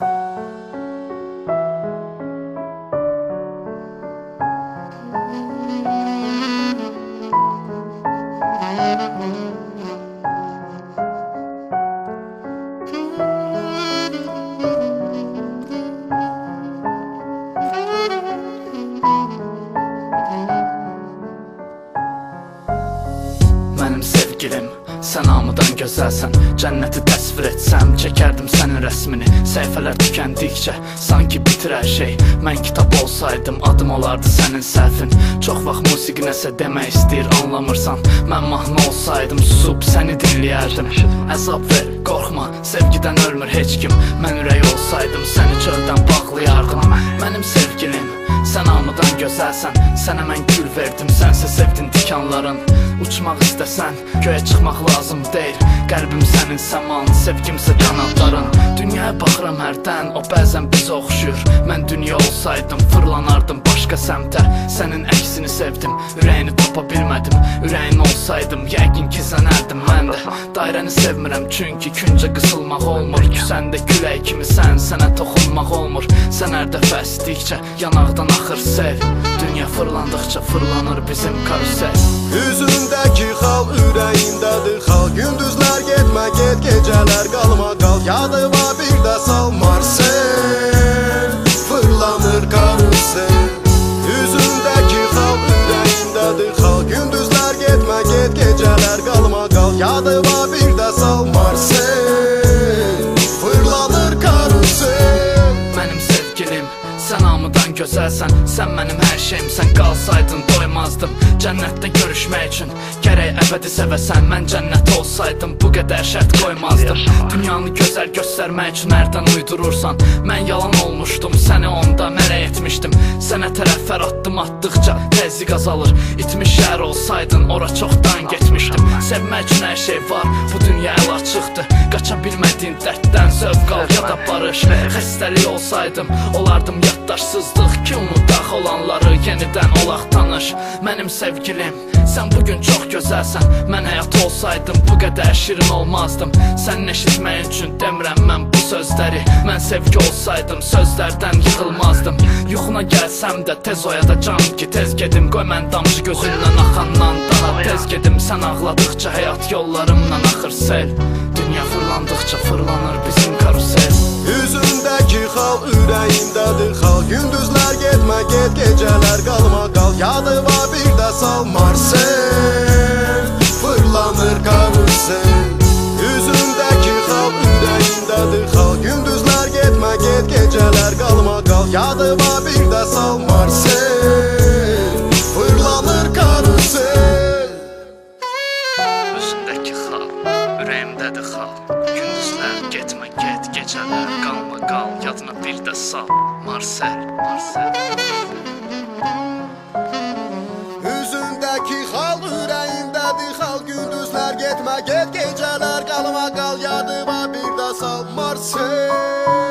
Mənim sevgilim Sən hamıdan gözəlsən Cənnəti təsvir etsəm Çəkərdim sənin rəsmini. Səhifələr tükəndikcə Sanki bitir hər şey. Mən kitab olsaydım Adım olardı sənin səhvin. Çox vaxt musiqi nəsə demək istəyir Anlamırsan. Mən mahnı olsaydım Susub səni dinləyərdim. Əzab ver, qorxma Sevgidən ölmür heç kim. Mən ürək olsaydım Səni çöldən bağlayardım. Mənim sevgilim Sən hamıdan gözəlsən Sənə mən gül verdim. Sənsə sevdin tikanların Uçmaq istəsən Göyə çıxmaq lazım deyil Qəlbim sənin səman Sevgimsə qanadların Dünyaya baxıram hərdən O bəzən bizə oxşuyur Mən dünya olsaydım Fırlanardım başqa səmtə Sənin əksini sevdim Ürəyini tapa bilmədim Ürəyin olsaydım Yəqin ki zənərdim mən də Dairəni sevmirəm çünki küncə qısılmaq olmur Küsəndə külək kimi sən Sənə toxunmaq olmur. Sən hər dəfə əsdikcə Yanaqdan axır sev Dünya fırlandıqca fırlanır bizim karusel Üzündəki xal ürəyimdədir xal Gündüzlər getmə get gecələr qalma qal Yadıma bir də sal Marsel Fırlanır karusel. Üzündəki xal ürəyimdədir xal Gündüzlər getmə get gecələr qalma qal Yadıma bir də sal Marsel sevgilim Sən hamıdan gözəlsən Sən mənim hər şeyim. Sən qalsaydın doymazdım Cənnətdə görüşmək üçün Gərək əbədi sevəsən Mən cənnət olsaydım Bu qədər şərt qoymazdım Dünyanı gözəl göstərmək üçün hərdən uydurursan. Mən yalan olmuşdum Səni onda mərək etmişdim Sənə tərəflər addım atdıqca Təzyiq azalır. İtmiş şəhər olsaydın Ora çoxdan getmişdim Sevmək üçün hər şey var Bu dünya əl açıqdır Qaça bilmədiyin dərddən zövq al. Ya da barış Xəstəlik olsaydım Olardım yaddaşsızlıq ki unudaq olanları Yenidən olaq tanış. Mənim sevgilim. Sən bugün çox gözəlsən Mən həyat olsaydım bu qədər şirin olmazdım. Sənin eşitməyin üçün demirəm mən bu sözləri Mən sevgi olsaydım sözlərdən yıxılmazdım Yuxuna gəlsəm də tez oyadacam ki tez gedim. Qoy mən damcı gözündən axandan daha tez gedim. Sən ağladıqca həyat yollarımdan axır sel. Dünya fırlandıqca fırlanır bizim getmə get gecələr qalma qal Yadıma bir də sal Marsel Fırlanır karusel Üzündəki xal ürəyimdədir xal Gündüzlər getmə get gecələr qalma qal Yadıma bir də sal Marsel Fırlanır karusel. Üstündəki xal, ürəyimdədir xal Gündüzlər getmə get, gecələr qalma qal Yadına bir də sal, Marsel, Marsel Üzündəki xal ürəyimdədir xal Gündüzlər getmə get gecələr qalma qal Yadıma bir də sal. Marsel